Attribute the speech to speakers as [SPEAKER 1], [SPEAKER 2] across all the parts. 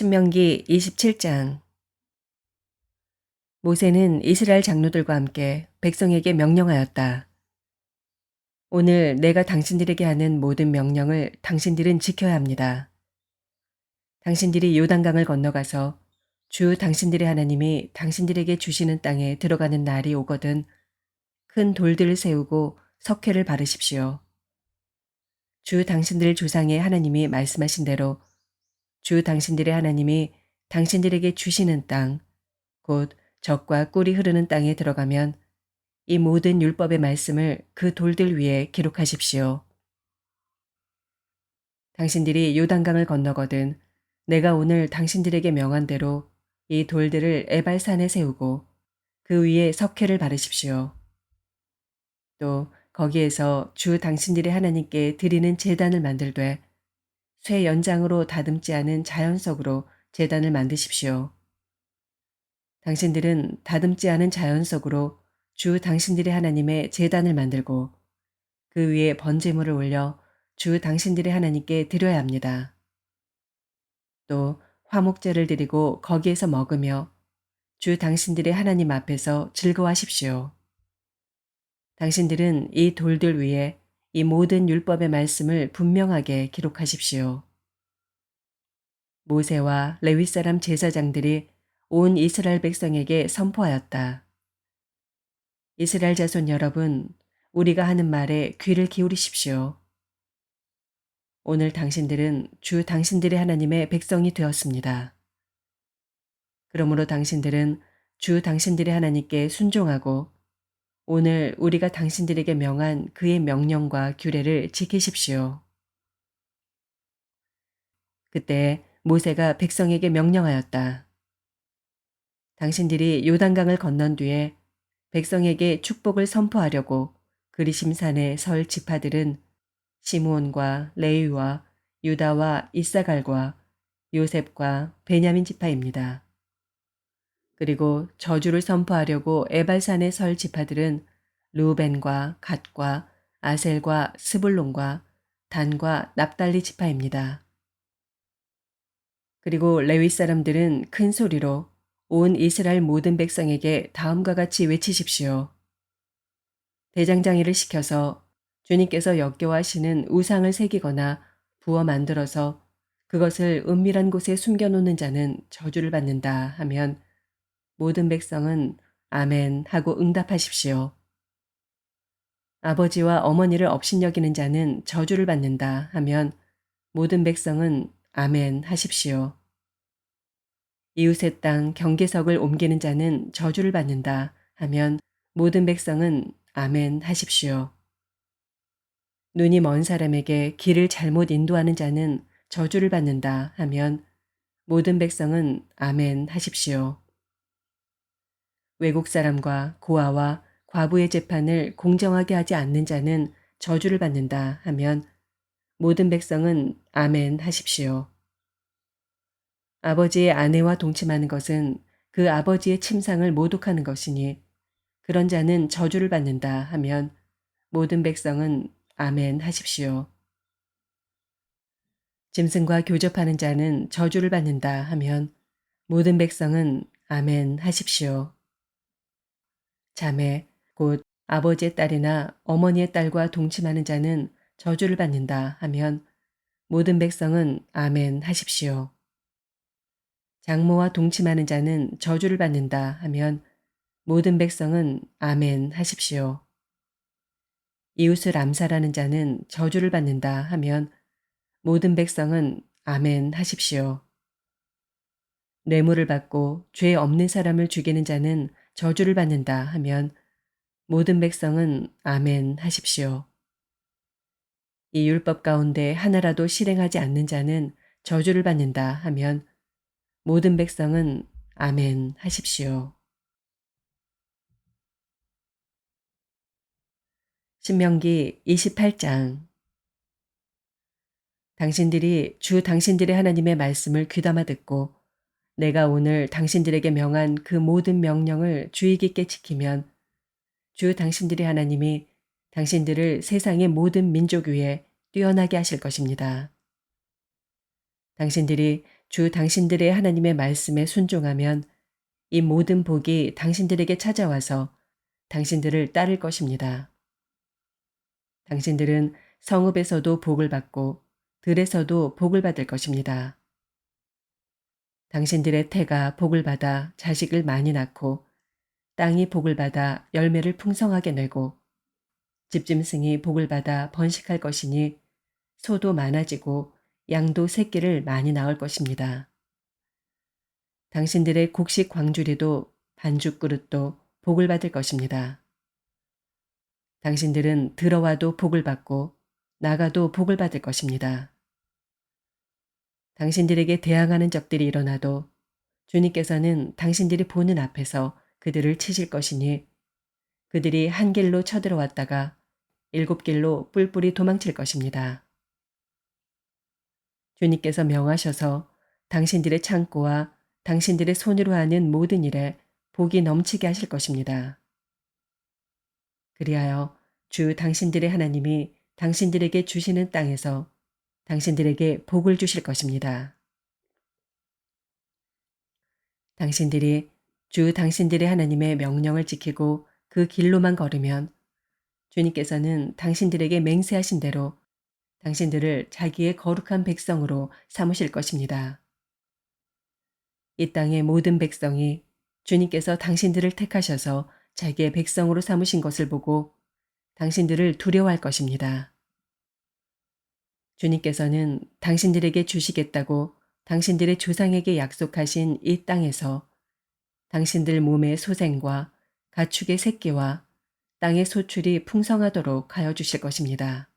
[SPEAKER 1] 신명기 27장 모세는 이스라엘 장로들과 함께 백성에게 명령하였다. 오늘 내가 당신들에게 하는 모든 명령을 당신들은 지켜야 합니다. 당신들이 요단강을 건너가서 주 당신들의 하나님이 당신들에게 주시는 땅에 들어가는 날이 오거든 큰 돌들을 세우고 석회를 바르십시오. 주 당신들 조상의 하나님이 말씀하신 대로 주 당신들의 하나님이 당신들에게 주시는 땅, 곧 적과 꿀이 흐르는 땅에 들어가면 이 모든 율법의 말씀을 그 돌들 위에 기록하십시오. 당신들이 요단강을 건너거든 내가 오늘 당신들에게 명한 대로 이 돌들을 에발산에 세우고 그 위에 석회를 바르십시오. 또 거기에서 주 당신들의 하나님께 드리는 제단을 만들되 쇠 연장으로 다듬지 않은 자연석으로 재단을 만드십시오. 당신들은 다듬지 않은 자연석으로 주 당신들의 하나님의 재단을 만들고 그 위에 번제물을 올려 주 당신들의 하나님께 드려야 합니다. 또 화목제를 드리고 거기에서 먹으며 주 당신들의 하나님 앞에서 즐거워하십시오. 당신들은 이 돌들 위에 이 모든 율법의 말씀을 분명하게 기록하십시오. 모세와 레위 사람 제사장들이 온 이스라엘 백성에게 선포하였다. 이스라엘 자손 여러분, 우리가 하는 말에 귀를 기울이십시오. 오늘 당신들은 주 당신들의 하나님의 백성이 되었습니다. 그러므로 당신들은 주 당신들의 하나님께 순종하고 오늘 우리가 당신들에게 명한 그의 명령과 규례를 지키십시오. 그때 모세가 백성에게 명령하였다. 당신들이 요단강을 건넌 뒤에 백성에게 축복을 선포하려고 그리심산에 설 지파들은 시므온과 레위와 유다와 이사갈과 요셉과 베냐민 지파입니다. 그리고 저주를 선포하려고 에발산에 설 지파들은 루벤과 갓과 아셀과 스불론과 단과 납달리 지파입니다. 그리고 레위 사람들은 큰 소리로 온 이스라엘 모든 백성에게 다음과 같이 외치십시오. 대장장이를 시켜서 주님께서 역겨워하시는 우상을 새기거나 부어 만들어서 그것을 은밀한 곳에 숨겨놓는 자는 저주를 받는다 하면 모든 백성은 아멘 하고 응답하십시오. 아버지와 어머니를 업신여기는 자는 저주를 받는다 하면 모든 백성은 아멘 하십시오. 이웃의 땅 경계석을 옮기는 자는 저주를 받는다 하면 모든 백성은 아멘 하십시오. 눈이 먼 사람에게 길을 잘못 인도하는 자는 저주를 받는다 하면 모든 백성은 아멘 하십시오. 외국 사람과 고아와 과부의 재판을 공정하게 하지 않는 자는 저주를 받는다 하면 모든 백성은 아멘 하십시오. 아버지의 아내와 동침하는 것은 그 아버지의 침상을 모독하는 것이니 그런 자는 저주를 받는다 하면 모든 백성은 아멘 하십시오. 짐승과 교접하는 자는 저주를 받는다 하면 모든 백성은 아멘 하십시오. 자매, 곧 아버지의 딸이나 어머니의 딸과 동침하는 자는 저주를 받는다 하면 모든 백성은 아멘 하십시오. 장모와 동침하는 자는 저주를 받는다 하면 모든 백성은 아멘 하십시오. 이웃을 암살하는 자는 저주를 받는다 하면 모든 백성은 아멘 하십시오. 뇌물을 받고 죄 없는 사람을 죽이는 자는 저주를 받는다 하면 모든 백성은 아멘 하십시오. 이 율법 가운데 하나라도 실행하지 않는 자는 저주를 받는다 하면 모든 백성은 아멘 하십시오. 신명기 28장 당신들이 주 당신들의 하나님의 말씀을 귀담아 듣고 내가 오늘 당신들에게 명한 그 모든 명령을 주의 깊게 지키면 주 당신들의 하나님이 당신들을 세상의 모든 민족 위에 뛰어나게 하실 것입니다. 당신들이 주 당신들의 하나님의 말씀에 순종하면 이 모든 복이 당신들에게 찾아와서 당신들을 따를 것입니다. 당신들은 성읍에서도 복을 받고 들에서도 복을 받을 것입니다. 당신들의 태가 복을 받아 자식을 많이 낳고 땅이 복을 받아 열매를 풍성하게 내고 집짐승이 복을 받아 번식할 것이니 소도 많아지고 양도 새끼를 많이 낳을 것입니다. 당신들의 곡식 광주리도 반죽 그릇도 복을 받을 것입니다. 당신들은 들어와도 복을 받고 나가도 복을 받을 것입니다. 당신들에게 대항하는 적들이 일어나도 주님께서는 당신들이 보는 앞에서 그들을 치실 것이니 그들이 한 길로 쳐들어왔다가 일곱 길로 뿔뿔이 도망칠 것입니다. 주님께서 명하셔서 당신들의 창고와 당신들의 손으로 하는 모든 일에 복이 넘치게 하실 것입니다. 그리하여 주 당신들의 하나님이 당신들에게 주시는 땅에서 당신들에게 복을 주실 것입니다. 당신들이 주 당신들의 하나님의 명령을 지키고 그 길로만 걸으면 주님께서는 당신들에게 맹세하신 대로 당신들을 자기의 거룩한 백성으로 삼으실 것입니다. 이 땅의 모든 백성이 주님께서 당신들을 택하셔서 자기의 백성으로 삼으신 것을 보고 당신들을 두려워할 것입니다. 주님께서는 당신들에게 주시겠다고 당신들의 조상에게 약속하신 이 땅에서 당신들 몸의 소생과 가축의 새끼와 땅의 소출이 풍성하도록 하여 주실 것입니다.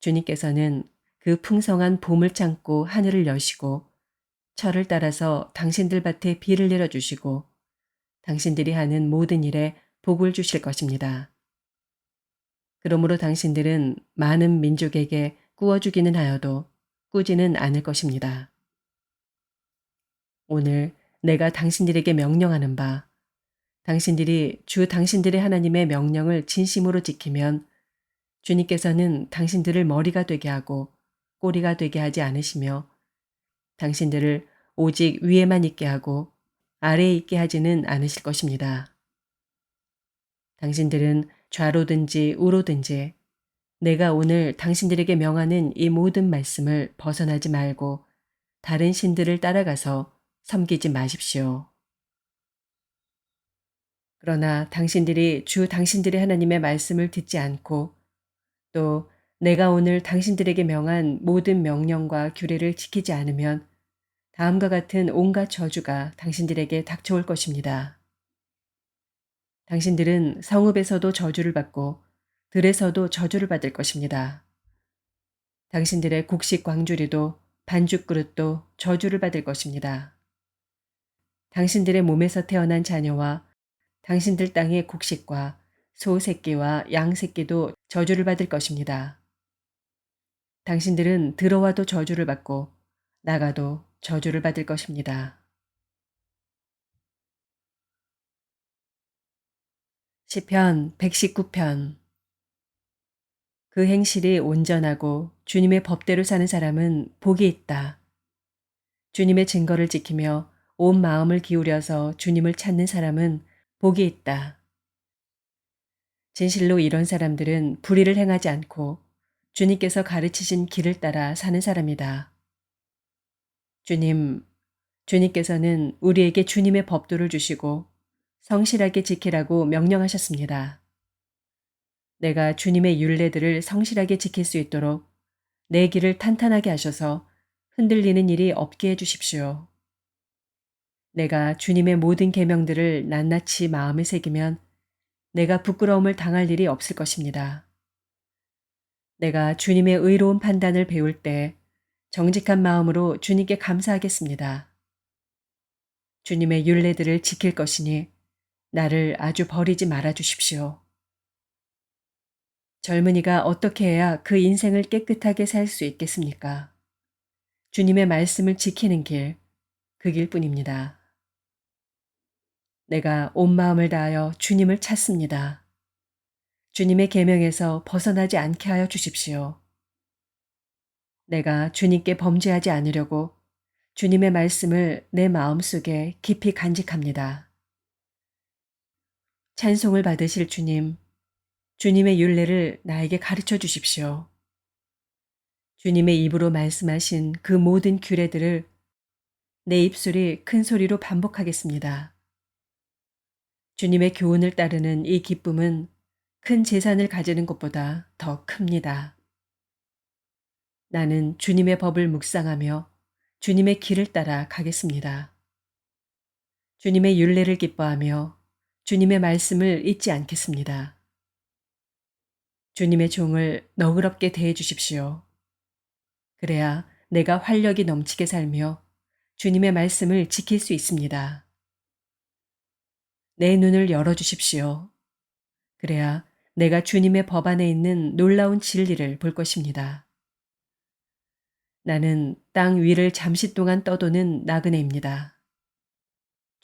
[SPEAKER 1] 주님께서는 그 풍성한 봄을 참고 하늘을 여시고 철을 따라서 당신들 밭에 비를 내려주시고 당신들이 하는 모든 일에 복을 주실 것입니다. 그러므로 당신들은 많은 민족에게 꾸어주기는 하여도 꾸지는 않을 것입니다. 오늘 내가 당신들에게 명령하는 바, 당신들이 주 당신들의 하나님의 명령을 진심으로 지키면 주님께서는 당신들을 머리가 되게 하고 꼬리가 되게 하지 않으시며 당신들을 오직 위에만 있게 하고 아래에 있게 하지는 않으실 것입니다. 당신들은 좌로든지 우로든지 내가 오늘 당신들에게 명하는 이 모든 말씀을 벗어나지 말고 다른 신들을 따라가서 섬기지 마십시오. 그러나 당신들이 주 당신들의 하나님의 말씀을 듣지 않고 또 내가 오늘 당신들에게 명한 모든 명령과 규례를 지키지 않으면 다음과 같은 온갖 저주가 당신들에게 닥쳐올 것입니다. 당신들은 성읍에서도 저주를 받고 들에서도 저주를 받을 것입니다. 당신들의 곡식 광주리도 반죽 그릇도 저주를 받을 것입니다. 당신들의 몸에서 태어난 자녀와 당신들 땅의 곡식과 소 새끼와 양 새끼도 저주를 받을 것입니다. 당신들은 들어와도 저주를 받고 나가도 저주를 받을 것입니다. 시편 119편 그 행실이 온전하고 주님의 법대로 사는 사람은 복이 있다. 주님의 증거를 지키며 온 마음을 기울여서 주님을 찾는 사람은 복이 있다. 진실로 이런 사람들은 불의를 행하지 않고 주님께서 가르치신 길을 따라 사는 사람이다. 주님, 주님께서는 우리에게 주님의 법도를 주시고 성실하게 지키라고 명령하셨습니다. 내가 주님의 윤례들을 성실하게 지킬 수 있도록 내 길을 탄탄하게 하셔서 흔들리는 일이 없게 해 주십시오. 내가 주님의 모든 계명들을 낱낱이 마음에 새기면 내가 부끄러움을 당할 일이 없을 것입니다. 내가 주님의 의로운 판단을 배울 때 정직한 마음으로 주님께 감사하겠습니다. 주님의 윤례들을 지킬 것이니 나를 아주 버리지 말아 주십시오. 젊은이가 어떻게 해야 그 인생을 깨끗하게 살 수 있겠습니까? 주님의 말씀을 지키는 길, 그 길뿐입니다. 내가 온 마음을 다하여 주님을 찾습니다. 주님의 계명에서 벗어나지 않게 하여 주십시오. 내가 주님께 범죄하지 않으려고 주님의 말씀을 내 마음속에 깊이 간직합니다. 찬송을 받으실 주님, 주님의 윤례를 나에게 가르쳐 주십시오. 주님의 입으로 말씀하신 그 모든 규례들을 내 입술이 큰 소리로 반복하겠습니다. 주님의 교훈을 따르는 이 기쁨은 큰 재산을 가지는 것보다 더 큽니다. 나는 주님의 법을 묵상하며 주님의 길을 따라 가겠습니다. 주님의 윤례를 기뻐하며 주님의 말씀을 잊지 않겠습니다. 주님의 종을 너그럽게 대해 주십시오. 그래야 내가 활력이 넘치게 살며 주님의 말씀을 지킬 수 있습니다. 내 눈을 열어 주십시오. 그래야 내가 주님의 법 안에 있는 놀라운 진리를 볼 것입니다. 나는 땅 위를 잠시 동안 떠도는 나그네입니다.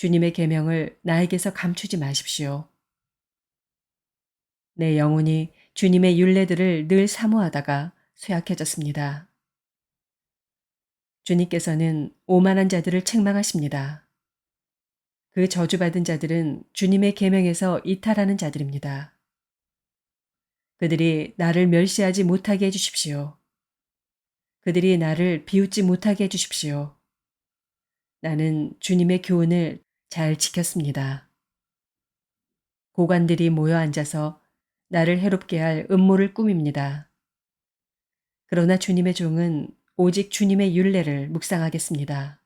[SPEAKER 1] 주님의 계명을 나에게서 감추지 마십시오. 내 영혼이 주님의 윤례들을 늘 사모하다가 쇠약해졌습니다. 주님께서는 오만한 자들을 책망하십니다. 그 저주받은 자들은 주님의 계명에서 이탈하는 자들입니다. 그들이 나를 멸시하지 못하게 해주십시오. 그들이 나를 비웃지 못하게 해주십시오. 나는 주님의 교훈을 잘 지켰습니다. 고관들이 모여 앉아서 나를 해롭게 할 음모를 꾸밉니다. 그러나 주님의 종은 오직 주님의 윤례를 묵상하겠습니다.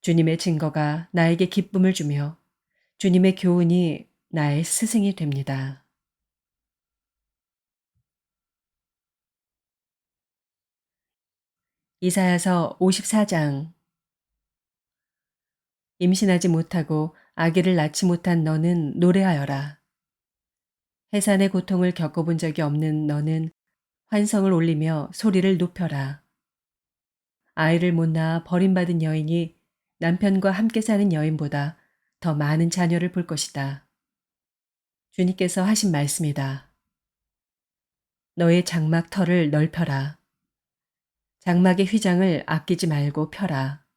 [SPEAKER 1] 주님의 증거가 나에게 기쁨을 주며 주님의 교훈이 나의 스승이 됩니다. 이사야서 54장 임신하지 못하고 아기를 낳지 못한 너는 노래하여라. 해산의 고통을 겪어본 적이 없는 너는 환성을 올리며 소리를 높여라. 아이를 못 낳아 버림받은 여인이 남편과 함께 사는 여인보다 더 많은 자녀를 볼 것이다. 주님께서 하신 말씀이다. 너의 장막 털을 넓혀라. 장막의 휘장을 아끼지 말고 펴라.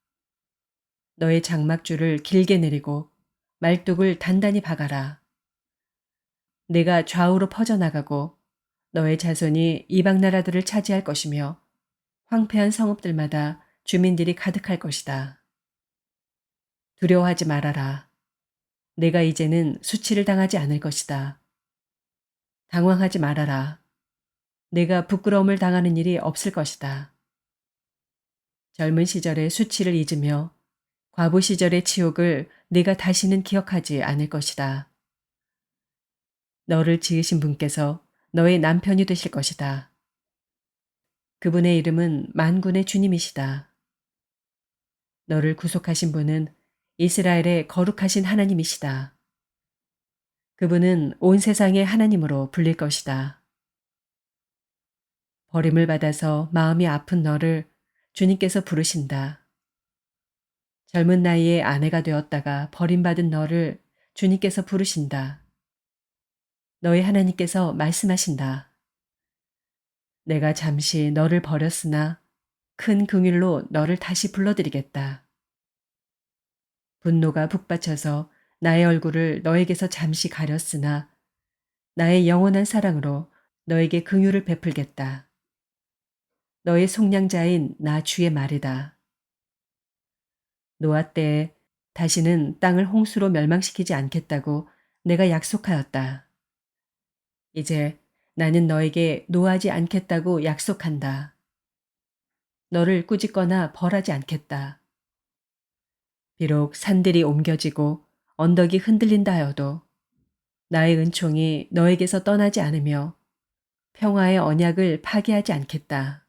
[SPEAKER 1] 너의 장막줄을 길게 내리고 말뚝을 단단히 박아라. 내가 좌우로 퍼져나가고 너의 자손이 이방 나라들을 차지할 것이며 황폐한 성읍들마다 주민들이 가득할 것이다. 두려워하지 말아라. 내가 이제는 수치를 당하지 않을 것이다. 당황하지 말아라. 내가 부끄러움을 당하는 일이 없을 것이다. 젊은 시절의 수치를 잊으며 과부 시절의 치욕을 내가 다시는 기억하지 않을 것이다. 너를 지으신 분께서 너의 남편이 되실 것이다. 그분의 이름은 만군의 주님이시다. 너를 구속하신 분은 이스라엘의 거룩하신 하나님이시다. 그분은 온 세상의 하나님으로 불릴 것이다. 버림을 받아서 마음이 아픈 너를 주님께서 부르신다. 젊은 나이에 아내가 되었다가 버림받은 너를 주님께서 부르신다. 너희 하나님께서 말씀하신다. 내가 잠시 너를 버렸으나 큰 긍휼로 너를 다시 불러드리겠다. 분노가 북받쳐서 나의 얼굴을 너에게서 잠시 가렸으나 나의 영원한 사랑으로 너에게 긍휼을 베풀겠다. 너의 속량자인 나 주의 말이다. 노아 때에 다시는 땅을 홍수로 멸망시키지 않겠다고 내가 약속하였다. 이제 나는 너에게 노하지 않겠다고 약속한다. 너를 꾸짖거나 벌하지 않겠다. 비록 산들이 옮겨지고 언덕이 흔들린다 하여도 나의 은총이 너에게서 떠나지 않으며 평화의 언약을 파괴하지 않겠다.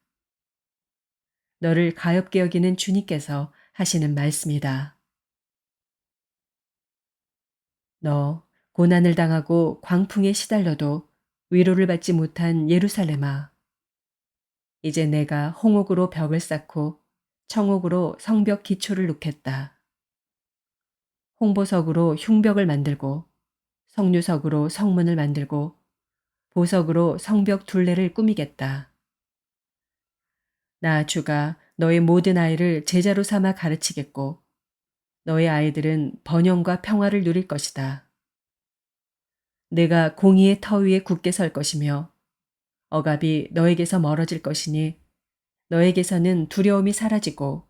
[SPEAKER 1] 너를 가엽게 여기는 주님께서 하시는 말씀이다. 너 고난을 당하고 광풍에 시달려도 위로를 받지 못한 예루살렘아. 이제 내가 홍옥으로 벽을 쌓고 청옥으로 성벽 기초를 놓겠다. 홍보석으로 흉벽을 만들고 성류석으로 성문을 만들고 보석으로 성벽 둘레를 꾸미겠다. 나 주가 너의 모든 아이를 제자로 삼아 가르치겠고 너의 아이들은 번영과 평화를 누릴 것이다. 내가 공의의 터 위에 굳게 설 것이며 억압이 너에게서 멀어질 것이니 너에게서는 두려움이 사라지고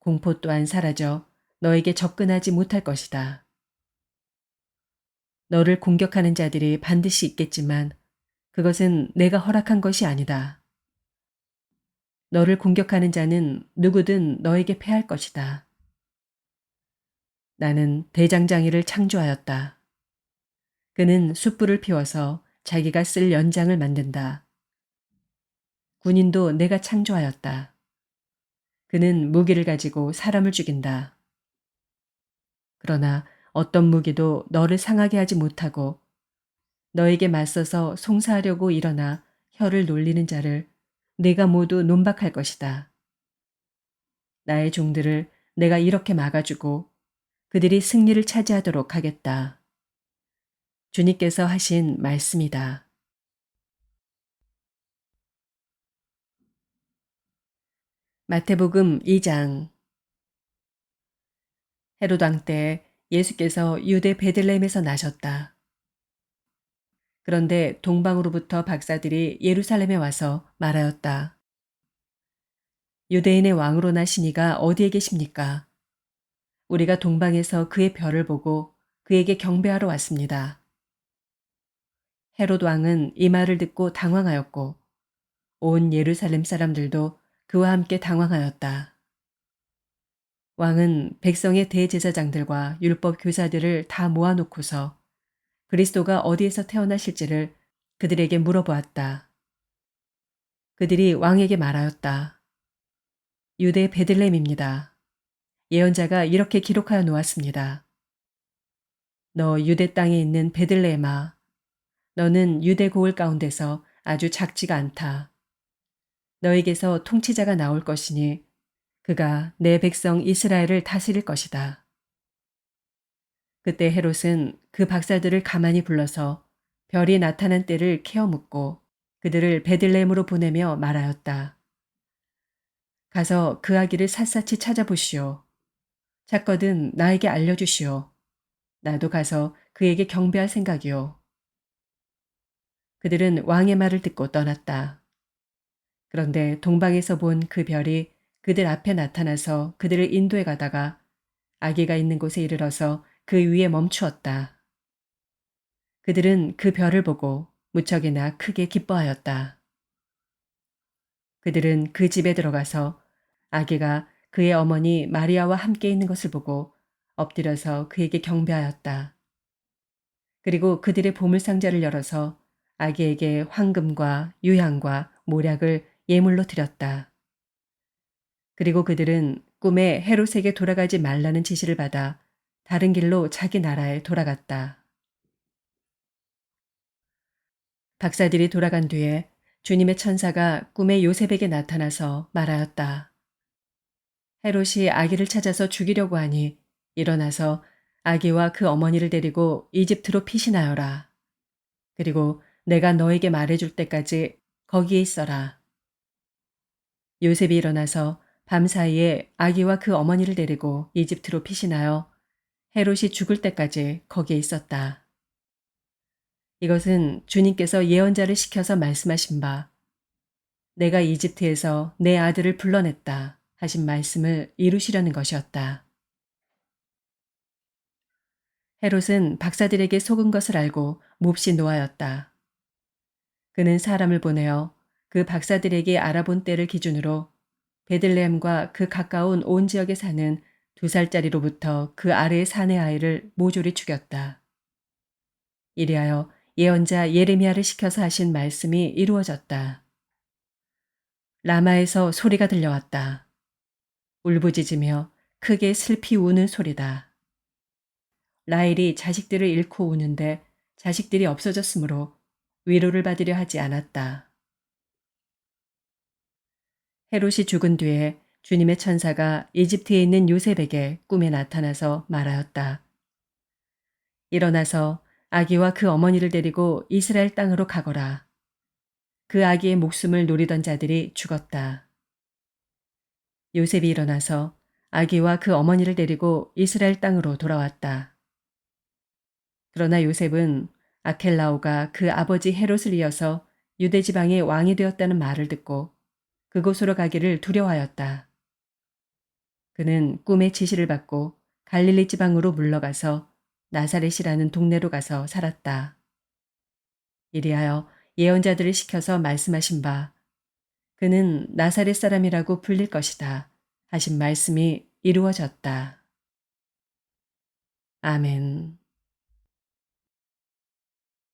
[SPEAKER 1] 공포 또한 사라져 너에게 접근하지 못할 것이다. 너를 공격하는 자들이 반드시 있겠지만 그것은 내가 허락한 것이 아니다. 너를 공격하는 자는 누구든 너에게 패할 것이다. 나는 대장장이를 창조하였다. 그는 숯불을 피워서 자기가 쓸 연장을 만든다. 군인도 내가 창조하였다. 그는 무기를 가지고 사람을 죽인다. 그러나 어떤 무기도 너를 상하게 하지 못하고 너에게 맞서서 송사하려고 일어나 혀를 놀리는 자를 내가 모두 논박할 것이다. 나의 종들을 내가 이렇게 막아주고 그들이 승리를 차지하도록 하겠다. 주님께서 하신 말씀이다. 마태복음 2장 헤로드 왕때 예수께서 유대 베들레헴에서 나셨다. 그런데 동방으로부터 박사들이 예루살렘에 와서 말하였다. 유대인의 왕으로 나신 이가 어디에 계십니까? 우리가 동방에서 그의 별을 보고 그에게 경배하러 왔습니다. 헤롯 왕은 이 말을 듣고 당황하였고 온 예루살렘 사람들도 그와 함께 당황하였다. 왕은 백성의 대제사장들과 율법 교사들을 다 모아놓고서 그리스도가 어디에서 태어나실지를 그들에게 물어보았다. 그들이 왕에게 말하였다. 유대 베들렘입니다. 예언자가 이렇게 기록하여 놓았습니다. 너 유대 땅에 있는 베들레헴아, 너는 유대 고을 가운데서 아주 작지가 않다. 너에게서 통치자가 나올 것이니 그가 내 백성 이스라엘을 다스릴 것이다. 그때 헤롯은 그 박사들을 가만히 불러서 별이 나타난 때를 케어 묻고 그들을 베들레헴으로 보내며 말하였다. 가서 그 아기를 샅샅이 찾아보시오. 찾거든 나에게 알려주시오. 나도 가서 그에게 경배할 생각이오. 그들은 왕의 말을 듣고 떠났다. 그런데 동방에서 본 그 별이 그들 앞에 나타나서 그들을 인도해 가다가 아기가 있는 곳에 이르러서 그 위에 멈추었다. 그들은 그 별을 보고 무척이나 크게 기뻐하였다. 그들은 그 집에 들어가서 아기가 그의 어머니 마리아와 함께 있는 것을 보고 엎드려서 그에게 경배하였다. 그리고 그들의 보물상자를 열어서 아기에게 황금과 유향과 모략을 예물로 드렸다. 그리고 그들은 꿈에 헤롯에게 돌아가지 말라는 지시를 받아 다른 길로 자기 나라에 돌아갔다. 박사들이 돌아간 뒤에 주님의 천사가 꿈에 요셉에게 나타나서 말하였다. 헤롯이 아기를 찾아서 죽이려고 하니 일어나서 아기와 그 어머니를 데리고 이집트로 피신하여라. 그리고 내가 너에게 말해줄 때까지 거기에 있어라. 요셉이 일어나서 밤 사이에 아기와 그 어머니를 데리고 이집트로 피신하여 헤롯이 죽을 때까지 거기에 있었다. 이것은 주님께서 예언자를 시켜서 말씀하신 바, 내가 이집트에서 내 아들을 불러냈다 하신 말씀을 이루시려는 것이었다. 헤롯은 박사들에게 속은 것을 알고 몹시 노하였다. 그는 사람을 보내어 그 박사들에게 알아본 때를 기준으로 베들레헴과 그 가까운 온 지역에 사는 두 살짜리로부터 그 아래의 사내 아이를 모조리 죽였다. 이리하여 예언자 예레미야를 시켜서 하신 말씀이 이루어졌다. 라마에서 소리가 들려왔다. 울부짖으며 크게 슬피 우는 소리다. 라헬이 자식들을 잃고 우는데 자식들이 없어졌으므로 위로를 받으려 하지 않았다. 헤롯이 죽은 뒤에 주님의 천사가 이집트에 있는 요셉에게 꿈에 나타나서 말하였다. 일어나서 아기와 그 어머니를 데리고 이스라엘 땅으로 가거라. 그 아기의 목숨을 노리던 자들이 죽었다. 요셉이 일어나서 아기와 그 어머니를 데리고 이스라엘 땅으로 돌아왔다. 그러나 요셉은 아켈라오가 그 아버지 헤롯을 이어서 유대 지방의 왕이 되었다는 말을 듣고 그곳으로 가기를 두려워하였다. 그는 꿈의 지시를 받고 갈릴리 지방으로 물러가서 나사렛이라는 동네로 가서 살았다. 이리하여 예언자들을 시켜서 말씀하신 바 그는 나사렛 사람이라고 불릴 것이다 하신 말씀이 이루어졌다. 아멘.